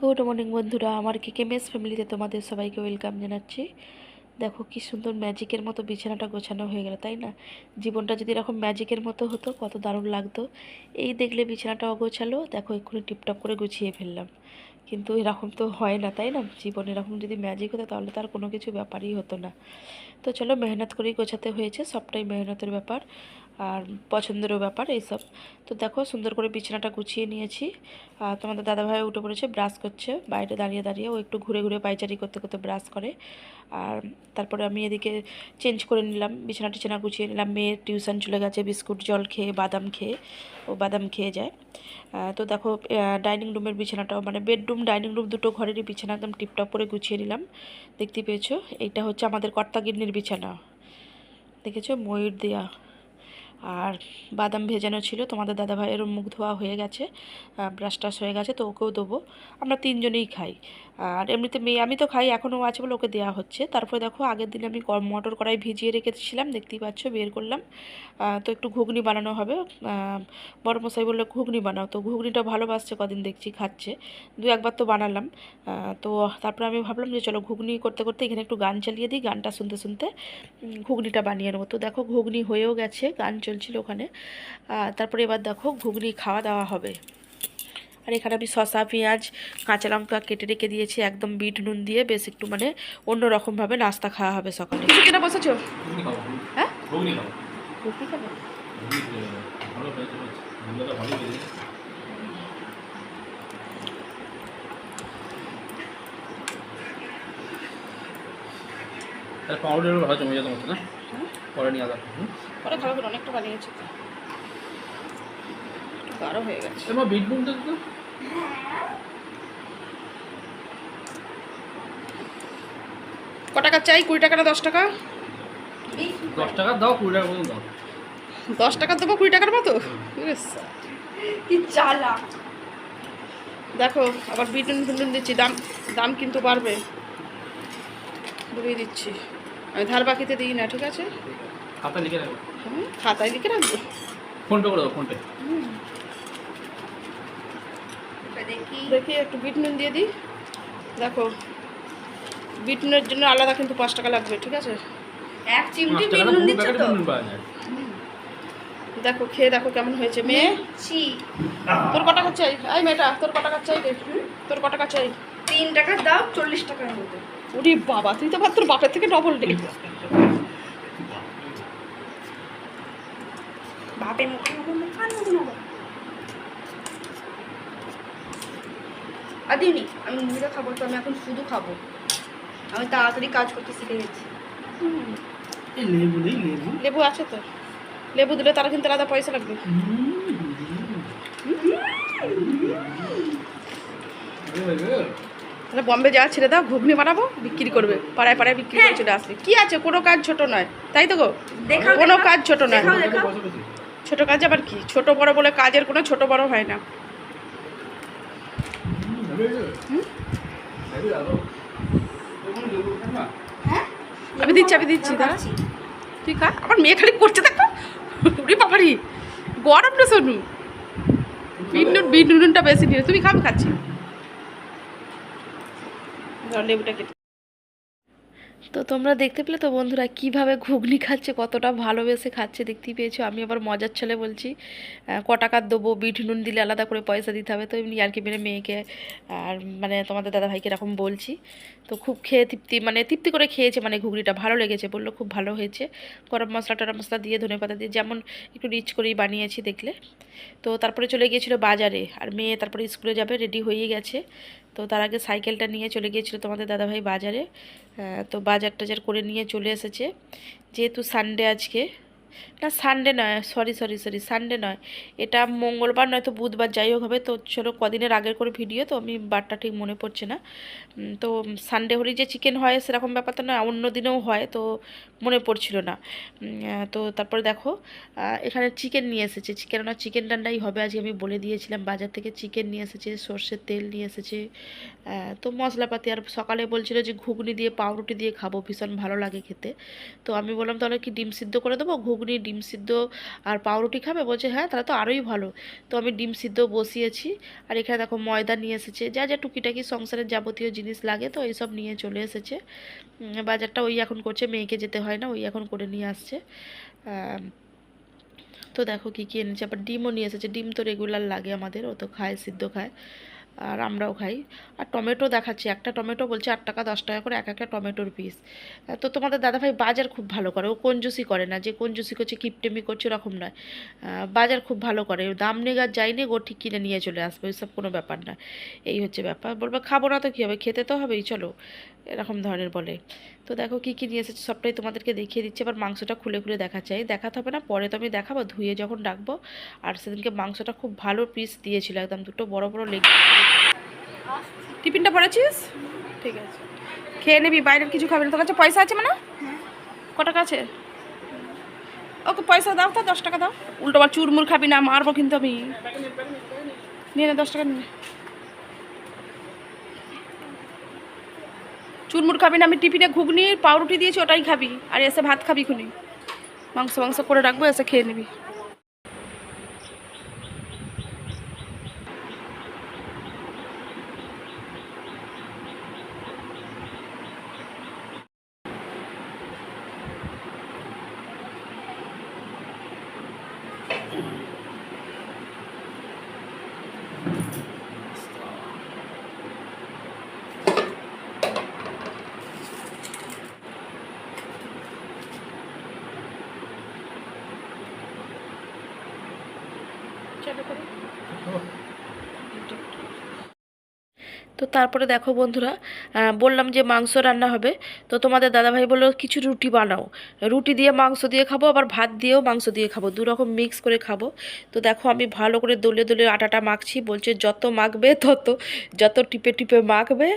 Good morning বন্ধুরা, আমার কে কেমএস ফ্যামিলিতে তোমাদের সবাইকে ওয়েলকাম জানাচ্ছি। দেখো কি সুন্দর ম্যাজিকের মতো বিছানাটা গোছানো হয়ে গেল, তাই না? জীবনটা যদি এরকম ম্যাজিকের মতো হতো, কত দারুণ লাগতো। এই দেখলে বিছানাটা অগোছালো, দেখো এক্ষুনি টিপটপ করে গুছিয়ে ফেললাম। কিন্তু এরকম তো হয় না, তাই না? জীবন এরকম যদি ম্যাজিক হতো, তাহলে তার কোনো কিছু ব্যাপারই হতো না। তো চলো মেহনত করেই গোছাতে হয়েছে, সবটাই মেহনতের ব্যাপার। আর পছন্দেরও ব্যাপার এইসব। তো দেখো, সুন্দর করে বিছানাটা গুছিয়ে নিয়েছি। আর তোমাদের দাদাভাই উঠে পড়েছে, ব্রাশ করছে। বাইরে দাঁড়িয়ে দাঁড়িয়ে ও একটু ঘুরে ঘুরে পাইচারি করতে করতে ব্রাশ করে। আর তারপরে আমি এদিকে চেঞ্জ করে নিলাম, বিছানা টিছানা গুছিয়ে নিলাম। মেয়ের টিউশন চলে গেছে, বিস্কুট, জল খেয়ে, বাদাম খেয়ে, ও বাদাম খেয়ে যায়। তো দেখো ডাইনিং রুমের বিছানাটাও মানে বেডরুম, ডাইনিং রুম দুটো ঘরেরই বিছানা, একদম টিপটপ করে গুছিয়ে নিলাম। দেখতে পেয়েছ? এইটা হচ্ছে আমাদের কর্তাগিন্নির বিছানা। দেখেছ? ময়ূর দেয়া। আর বাদাম ভেজানো ছিল। তোমাদের দাদাভাইয়েরও মুখ ধোয়া হয়ে গেছে ব্রাশ টাশ হয়ে গেছে, তো ওকেও দেবো। আমরা তিনজনেই খাই। আর এমনিতে মেয়ে আমি তো খাই, এখনও আছে বলে ওকে দেওয়া হচ্ছে। তারপরে দেখো, আগের দিন আমি মটর কড়াই ভিজিয়ে রেখেছিলাম, দেখতেই পাচ্ছ, বের করলাম। তো একটু ঘুগনি বানানো হবে। বড় মশাই বলল, ঘুগনি বানাও। তো ঘুগনিটা ভালোবাসছে, কদিন দেখছি খাচ্ছে। দু একবার তো বানালাম। তো তারপরে আমি ভাবলাম যে চলো ঘুগনি করতে করতে এখানে একটু গান চালিয়ে দিই, গানটা শুনতে শুনতে ঘুগনিটা বানিয়ে নেব। তো দেখো, ঘুগনি হয়েও গেছে, গান চলছিল ওখানে। তারপরে এবার দেখো, ঘুগনি খাওয়া দাওয়া হবে। আর এখানে আমি শসা পেঁয়াজ কাঁচা লঙ্কা কেটে রেখে দিয়েছি একদম বিট নুন দিয়ে। বেশ একটু মানে অন্য রকমভাবে নাস্তা খাওয়া হবে সকালে। কিছু কেনা বসেছো? হ্যাঁ। ভালো তাহলে জমে যেত মতো না? পরে নিয়ে আসা। পরে খাবে বলে অনেকটা বানিয়েছি। গাঢ় হয়ে গেছে। তোমার বিট নুন তো ক টাকা চাই? কুড়ি টাকা না দশ টাকা? দশ টাকা দাও কুড়ি টাকা মতন দাও। দশ টাকা দেবো কুড়ি টাকার মতো? কি চালা দেখো আবার বিটুন ফিটুন দিচ্ছি দাম দাম কিন্তু বাড়বে। বলেই দিচ্ছি। আমি ধার বাকিতে দিই না ঠিক আছে? খাতা লিখে রাখো হুম, খাতায় লিখে রাখব। ফোনপে করে দাও ফোনপে এটা দেখি। দেখি একটু বিট নুন দিয়ে দিই। দেখো বিট নুনের জন্য আলাদা কিন্তু পাঁচ টাকা লাগবে ঠিক আছে? এক চিমটি বিট নুন দিচ্ছ তো? দেখো খেয়ে দেখো কেমন হয়েছে মেয়ে। ছি তোর ক টাকা চাই এই মেয়েটা তোর ক টাকা চাই তোর ক টাকা চাই তিন টাকা দাও চল্লিশ টাকার মতো ওরে বাবা তুই তো তোর বাপের থেকে ডবল ডে বাপের মুখে মুখে মুখে আর দিনি আমি মুড়িটা খাব তো আমি এখন শুধু খাব। আমি তাড়াতাড়ি কাজ করতে শিখে গেছি। লেবু আছে তো। লেবু দিলে তারা কিন্তু আলাদা পয়সা লাগবে। তাহলে বম্বে যাওয়া ছেড়ে দাও ঘুগনি বানাবো বিক্রি করবে। পাড়ায় পাড়ায় বিক্রি করে চলে আসবে। কি আছে? কোনো কাজ ছোট নয়। তাই তো গো? কোনো কাজ ছোট নয়। ছোট কাজ আবার কি? ছোট বড় বলে কাজের কোনো ছোট বড় হয় না। হ্যাঁ আমি দিচ্ছি আমি দিচ্ছি, দাঁড়া। তুই খা, আমার মেয়ে খালি করছে, দেখো বাবারি গরম না সোনু। বিট নুন বিট নুনটা বেশি নিয়ে তুমি খাবি খাচ্ছি। লেবুটা কেটে তো তোমরা দেখতে পেলে তো বন্ধুরা কীভাবে ঘুগনি খাচ্ছে, কতটা ভালোবেসে খাচ্ছে দেখতেই পেয়েছ। আমি আবার মজার ছেলে বলছি ক টাকার দেবো, বিট, নুন দিলে আলাদা করে পয়সা দিতে হবে। তো এমনি আর কি মেরে মেয়েকে আর মানে তোমাদের দাদা ভাইকে এরকম বলছি। তো খুব খেয়ে তৃপ্তি মানে তৃপ্তি করে খেয়েছে মানে ঘুগনিটা, ভালো লেগেছে, বলল খুব ভালো হয়েছে। গরম মশলা, টরম মশলা দিয়ে ধনে পাতা দিয়ে যেমন একটু রিচ করেই বানিয়েছি দেখলে। তো তারপরে চলে গিয়েছিল বাজারে, আর মেয়ে তারপরে স্কুলে যাবে, রেডি হয়ে গেছে। তো তার আগে সাইকেলটা নিয়ে চলে গিয়েছিল তোমাদের দাদাভাই বাজারে তো বাজার টাজার করে নিয়ে চলে এসেছে। যেহেতু সানডে আজকে না সানডে নয় সরি সরি সরি সানডে নয়। এটা মঙ্গলবার নয়তো বুধবার, যাই হোক হবে। তো চলো, কদিনের আগের করে ভিডিও তো আমি বারটা ঠিক মনে পড়ছে না। তো সানডে হলেই যে চিকেন হয়, সেরকম ব্যাপারটা নয়, অন্য দিনেও হয়, তো মনে পড়ছিল না। তো তারপরে দেখো এখানে চিকেন নিয়ে এসেছে। চিকেন না চিকেন রান্নাই হবে, আজকে আমি বলে দিয়েছিলাম, বাজার থেকে চিকেন নিয়ে এসেছে, সর্ষের তেল নিয়ে এসেছে। তো মশলাপাতি, আর সকালে বলছিল যে ঘুগনি দিয়ে, পাউরুটি দিয়ে খাব, ভীষণ ভালো লাগে খেতে। তো আমি বললাম, তাহলে কি ডিম সিদ্ধ করে দেবো? ঘুগনি ঘুগনি ডিম সিদ্ধ আর পাউরুটি খাবে, বলছে হ্যাঁ তাহলে তো আরোই ভালো। তো আমি ডিম সিদ্ধ বসিয়েছি। আর এখানে দেখো ময়দা নিয়ে এসেছে। যা যা টুকিটাকি সংসারের যাবতীয় জিনিস লাগে তো এইসব নিয়ে চলে এসেছে। বাজারটা ওই এখন করছে, মেয়েকে যেতে হয় না, ওই এখন করে নিয়ে আসছে। তো দেখো কী কী এনেছে। আবার ডিমও নিয়ে এসেছে। ডিম তো রেগুলার লাগে আমাদের, ও তো খায়, সিদ্ধ খায়। আর আমরাও খাই। আর টমেটো দেখাচ্ছি, একটা টমেটো বলছে আট টাকা, দশ টাকা করে এক একটা টমেটোর পিস তো তোমাদের দাদাভাই বাজার খুব ভালো করে, ও কঞ্জুসি করে না, যে কঞ্জুসি করছে, কিপটেমি করছে ওরকম নয়। বাজার খুব ভালো করে দাম নেগার যায়নি, গো ঠিক কিনে নিয়ে চলে আসবে, ওইসব কোনো ব্যাপার না। এই হচ্ছে ব্যাপার, বলবে খাব না তো কী হবে, খেতে তো হবেই, চলো। এরকম ধরনের বলে। তো দেখো কী কী নিয়ে এসেছে, সবটাই তোমাদেরকে দেখিয়ে দিচ্ছি আবার মাংসটা খুলে খুলে দেখাচ্ছে। এই দেখাতে হবে না, পরে তো আমি দেখাবো, ধুয়ে যখন ডাকবো আর সেদিনকে মাংসটা খুব ভালো পিস দিয়েছিল, একদম দুটো বড় বড় লেগ টিফিনটা পড়েছিস? ঠিক আছে। খেয়ে নিবি, বাইরের কিছু খাবি না। তোর কাছে পয়সা আছে মানে? ক টাকা আছে? ওকে পয়সা দাও তো, দশ টাকা দাও। উল্টো আবার চুরমুর খাবি না, মারবো কিন্তু আমি। নিয়ে নে, দশ টাকা নিয়ে। চুরমুর খাবি না, আমি টিফিনে ঘুগনি, পাউরুটি দিয়েছি, ওটাই খাবি। আর এসে ভাত খাবি খুনি মাংস মাংস করে রাখব, এসে খেয়ে নিবি। তো তারপরে দেখো বন্ধুরা বললাম যে মাংস রান্না হবে। তো তোমাদের দাদাভাই বলল, কিছু রুটি বানাও। রুটি দিয়ে মাংস দিয়ে খাব, আবার ভাত দিয়েও মাংস দিয়ে খাব। দু রকম মিক্স করে খাব। তো দেখো আমি ভালো করে দলে দলে আটাটা মাখছি, বলছে যত মাখবে তত, যত টিপে টিপে মাখবে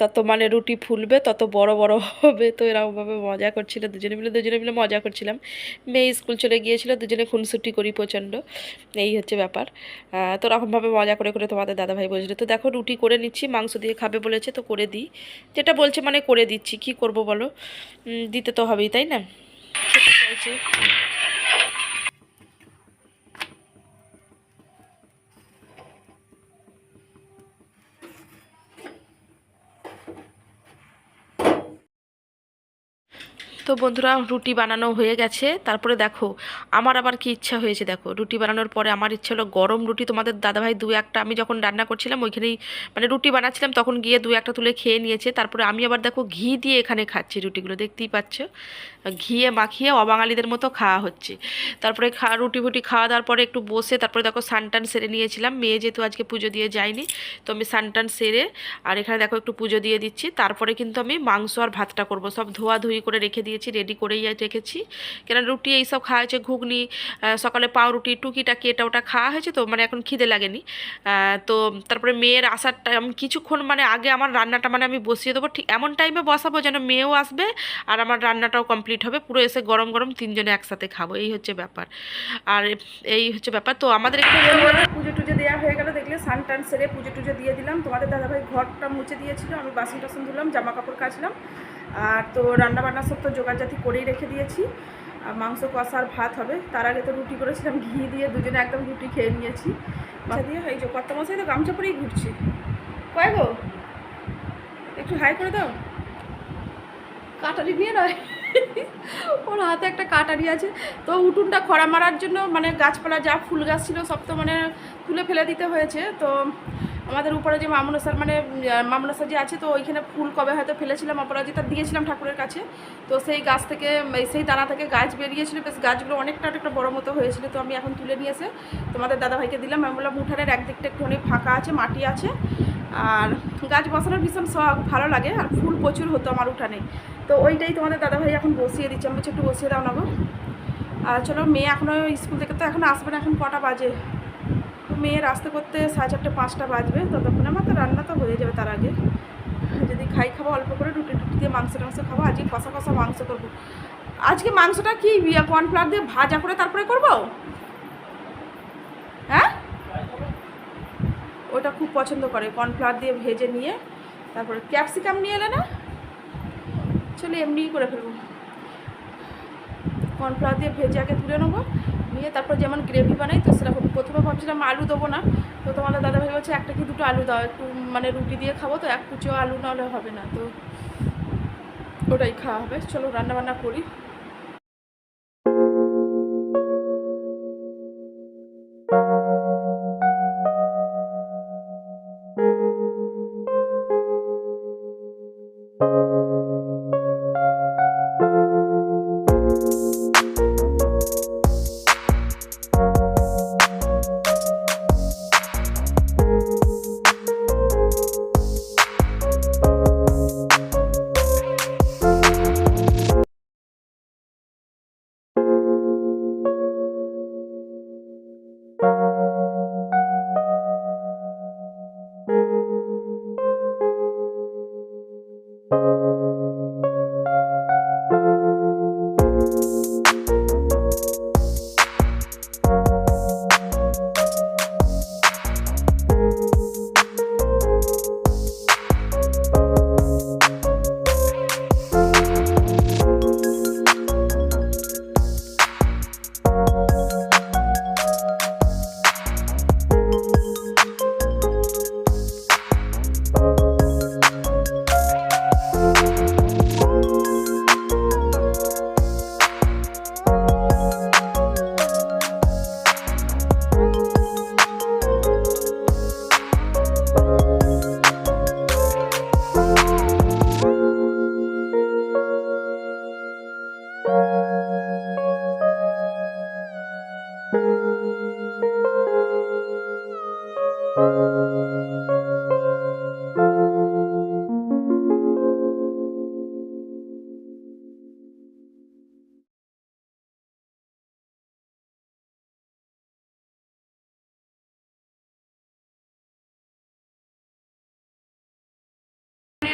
তত মানে রুটি ফুলবে, তত বড় বড় হবে। তো এরকমভাবে মজা করছিল, দুজনে মিলে দুজনে মিলে মজা করছিলাম। মেয়ে স্কুল চলে গিয়েছিল, দুজনে খুনসুটি করি প্রচণ্ড। এই হচ্ছে ব্যাপার। তো এরকমভাবে মজা করে করে তোমাদের দাদাভাই বলছিল, তো দেখো রুটি করে নিচ্ছি মাংস দিয়ে খাবে বলেছে, তো করে দিই। যেটা বলছে মানে করে দিচ্ছি, কি করব বলো? দিতে তো হবেই, তাই না? খেতে চাইছে। তো বন্ধুরা, রুটি বানানো হয়ে গেছে। তারপরে দেখো, আমার আবার কি ইচ্ছা হয়েছে দেখো। রুটি বানানোর পরে আমার ইচ্ছা হলো গরম রুটি। তোমাদের দাদাভাই দু একটা, আমি যখন রান্না করছিলাম, ওইখানেই মানে রুটি বানাচ্ছিলাম, তখন গিয়ে দু একটা তুলে খেয়ে নিয়েছে। তারপরে আমি আবার দেখো, ঘি দিয়ে এখানে খাচ্ছি রুটিগুলো, দেখতেই পাচ্ছ? ঘিয়ে মাখিয়ে অবাঙালিদের মতো খাওয়া হচ্ছে। তারপরে খা, রুটি ফুটি খাওয়া দাওয়ার পরে একটু বসে তারপরে দেখো, সানটান সেরে নিয়েছিলাম। মেয়ে যেহেতু আজকে পুজো দিয়ে যায়নি, তো আমি সানটান সেরে আর এখানে দেখো একটু পুজো দিয়ে দিচ্ছি। তারপরে কিন্তু আমি মাংস আর ভাতটা করব। সব ধোয়া ধুই করে রেখে দিয়েছি রেডি করেই রেখেছি। কেন রুটি এইসব খাওয়া হয়েছে, ঘুগনি সকালে পাউরুটি, টুকিটাকি, এটা ওটা খাওয়া হয়েছে তো মানে এখন খিদে লাগেনি। তো তারপরে মেয়ের আসার টাইম কিছুক্ষণ মানে আগে আমার রান্নাটা মানে আমি বসিয়ে দেবো, ঠিক এমন টাইমে বসাবো যেন মেয়েও আসবে আর আমার রান্নাটাও কমপ্লিট হবে, পুরো এসে গরম গরম তিনজনে একসাথে খাব, এই হচ্ছে ব্যাপার। আর এই হচ্ছে ব্যাপার, তো আমাদের এখানে পুজো টুজো দেওয়া হয়ে গেল, দেখলে সান টান সেরে পুজো টুজো দিয়ে দিলাম। তোমাদের দাদাভাই ঘরটা মুছে দিয়েছিল, আমি বাসন টাসন ধুলাম, জামা কাপড় কাচলাম। আর তো রান্না বান্না সব তো জোগাড় জোগাড়জাতি করেই রেখে দিয়েছি। আর মাংস কষা আর ভাত হবে। তার আগে তো রুটি করেছিলাম, ঘি দিয়ে দুজনে একদম রুটি খেয়ে নিয়েছি। মাথা দিয়ে এই যে কত মশাই তো গামছা পরেই ঘুরছি। কয় গো? একটু হাই করে দাও। কাটারি নিয়ে নয় ওর হাতে একটা কাটারি আছে। তো উঠুনটা খরা মারার জন্য মানে গাছপালা যা ফুল গাছ ছিল সব তো মানে তুলে ফেলে দিতে হয়েছে। তো আমাদের উপরে যে মামনসার মানে মামনসা যে আছে, তো ওইখানে ফুল কবে হয়তো ফেলেছিলাম, অপরাজিতা দিয়েছিলাম ঠাকুরের কাছে। তো সেই গাছ থেকে সেই দানা থেকে গাছ বেরিয়েছিল, বেশ গাছগুলো অনেকটা অনেকটা বড় মতো হয়েছিল, তো আমি এখন তুলে নিয়ে এসে তোমাদের দাদাভাইকে দিলাম। আমি বললাম, উঠানের একদিকটা একটুখানি ফাঁকা আছে, মাটি আছে। আর গাছ বসানোর ভীষণ শখ, ভালো লাগে, আর ফুল প্রচুর হতো আমার উঠানে। তো ওইটাই তোমাদের দাদাভাই এখন বসিয়ে দিচ্ছে, আমি বলছি, একটু বসিয়ে দাও না গো। আর চলো, মেয়ে এখনও স্কুল থেকে, তো এখন আসবে না, এখন কটা বাজে? মেয়ের আসতে করতে সাড়ে চারটে, পাঁচটা বাজবে, ততক্ষণে আমার তো রান্না তো হয়ে যাবে তার আগে। যদি খাই খাব, অল্প করে রুটি টুটি দিয়ে মাংস টাংস খাব, আজকে কষা কষা মাংস করব। আজকে মাংসটা কি কর্নফ্লাওয়ার দিয়ে ভাজা করে তারপরে করব? হ্যাঁ? ওটা খুব পছন্দ করে, কর্নফ্লাওয়ার দিয়ে ভেজে নিয়ে, তারপরে ক্যাপসিকাম নিয়ে এলে না? চলে এমনিই করে ফেলব। কর্নফ্লাওয়ার দিয়ে ভেজে আগে তুলে নেব নিয়ে তারপর যেমন গ্রেভি বানাই, তো সেরকম প্রথমে ভাবছিলাম আলু দেবো না। তো তোমাদের দাদাভাই বলছে, একটা কি দুটো আলু দাও, একটু মানে রুটি দিয়ে খাব তো, এক কুচো আলু নাহলে হবে না। তো ওটাই খাওয়া হবে। চলো রান্নাবান্না করি।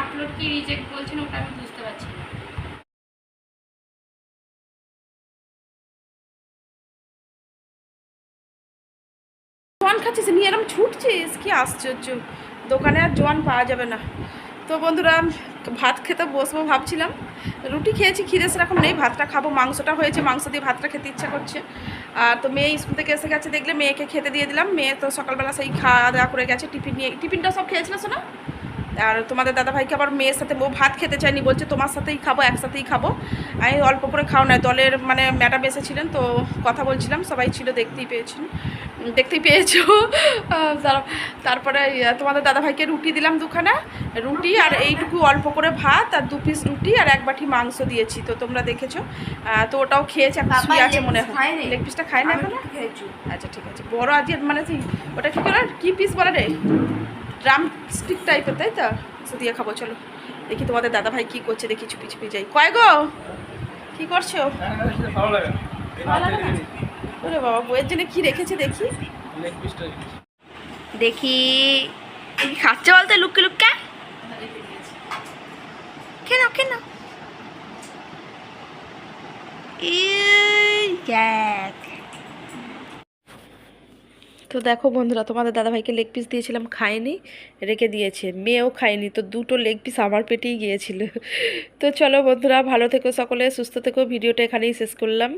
আপলোড কি রিজেক্ট বলছেন, ওটা আমি বুঝতে পারছি না। জোয়ান খাচ্ছিস? এরম ছুটছিস? কি আশ্চর্য। দোকানে আর জোয়ান পাওয়া যাবে না। তো বন্ধুরা, ভাত খেতে বসবো ভাবছিলাম। রুটি খেয়েছি, খিদে সেরকম নেই। ভাতটা খাব। মাংসটা হয়েছে, মাংস দিয়ে ভাতটা খেতে ইচ্ছা করছে। আর তো মেয়ে স্কুল থেকে এসে গেছে, দেখলে মেয়েকে খেতে দিয়ে দিলাম। মেয়ে তো সকালবেলা সেই খাওয়া দাওয়া করে গেছে, টিফিন নিয়ে। টিফিনটা সব খেয়েছিল শোনা আর তোমাদের দাদাভাইকে আবার মেয়ের সাথে ও ভাত খেতে চায়নি বলছে তোমার সাথেই খাব একসাথেই খাব। আমি অল্প করে খাও না দলের মানে ম্যাডাম এসেছিলেন তো কথা বলছিলাম সবাই ছিল দেখতেই পেয়েছেন দেখতেই পেয়েছ। তারপরে তোমাদের দাদাভাইকে রুটি দিলাম দুখানা রুটি আর এইটুকু অল্প করে ভাত আর দু পিস রুটি আর এক বাটি মাংস দিয়েছি তো তোমরা দেখেছ। তো ওটাও খেয়েছে এখন শুয়ে আছে মনে হয়? লেগ পিসটা খায় না এখন? আচ্ছা ঠিক আছে। বড় আজকে মানে ওটা কি করে কি পিস বলে রে? ড্রাম স্টিক টাইপের তাই তো? সে দিয়ে খাব, চলো। দেখি তোমাদের দাদা ভাই কি করছে, দেখি চুপি চুপি যাই। কয় গো? কি করছ? ওরে বাবা বইয়ের জন্য কি রেখেছে দেখি? দেখি খাচ্ছে বলতে লুককে লুককে? কেন কেন? দেখ তো দেখো বন্ধুরা, তোমাদের দাদাভাইকে লেগ পিস দিয়েছিলাম, খায়নি, রেখে দিয়েছে। মেয়েও খায়নি, তো দুটো লেগ পিস আমার পেটেই গিয়েছিল। তো চলো বন্ধুরা, ভালো থেকো সকলে, সুস্থ থেকো, ভিডিওটা এখানেই শেষ করলাম।